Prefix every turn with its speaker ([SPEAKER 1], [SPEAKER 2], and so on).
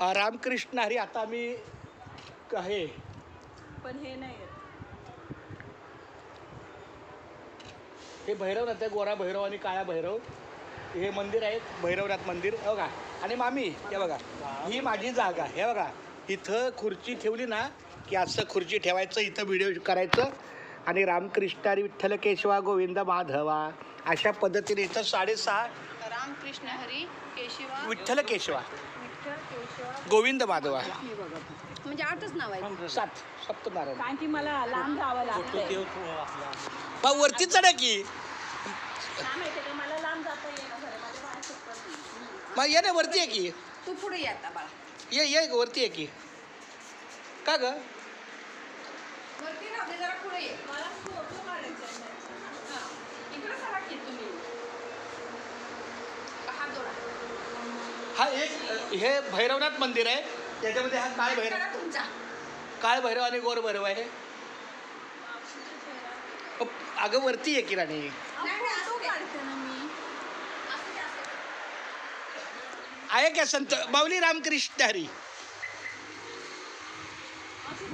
[SPEAKER 1] रामकृष्ण हरी आता आम्ही क- हे
[SPEAKER 2] पण हे नाही.
[SPEAKER 1] हे भैरवनाथ आहे गोरा भैरव आणि काळा भैरव. हे मंदिर आहे भैरवनाथ मंदिर. हे बघा. आणि मामी हे बघा. ही माझी जागा हे बघा. इथं खुर्ची ठेवली ना की असं खुर्ची ठेवायचं इथं व्हिडिओ करायचं. आणि रामकृष्ण हरी विठ्ठल केशवा गोविंद माधवा अशा पद्धतीने इथं साडेसहा
[SPEAKER 3] रामकृष्ण हरी केशवा.
[SPEAKER 1] विठ्ठल केशवा गोविंद माधवा.
[SPEAKER 3] म्हणजे आठच नाव आहे
[SPEAKER 1] सात. सप्तनारायण.
[SPEAKER 2] कारण की मला लांब जावं लागतंय.
[SPEAKER 1] बा वरती चढा की.
[SPEAKER 2] मला लांब जाता नाही.
[SPEAKER 1] मग ये ना वरती आहे की.
[SPEAKER 3] तू पुढे ये आता बाळा.
[SPEAKER 1] ये ये वरती आहे की. का ग?
[SPEAKER 3] वरती राहते जरा पुढे ये.
[SPEAKER 2] मला
[SPEAKER 3] हा
[SPEAKER 1] एक हे भैरवनाथ मंदिर आहे. त्याच्यामध्ये हा काळ भैरव?
[SPEAKER 3] तुमचा.
[SPEAKER 1] काळ भैरव आणि गोर भैरव आहे? अगं वरती आहे की राणी
[SPEAKER 3] नाही, नाही, असू दे.
[SPEAKER 2] काढते ना मी
[SPEAKER 3] असू दे, असू दे.
[SPEAKER 1] आहे का संत? बावली रामकृष्ण हरी.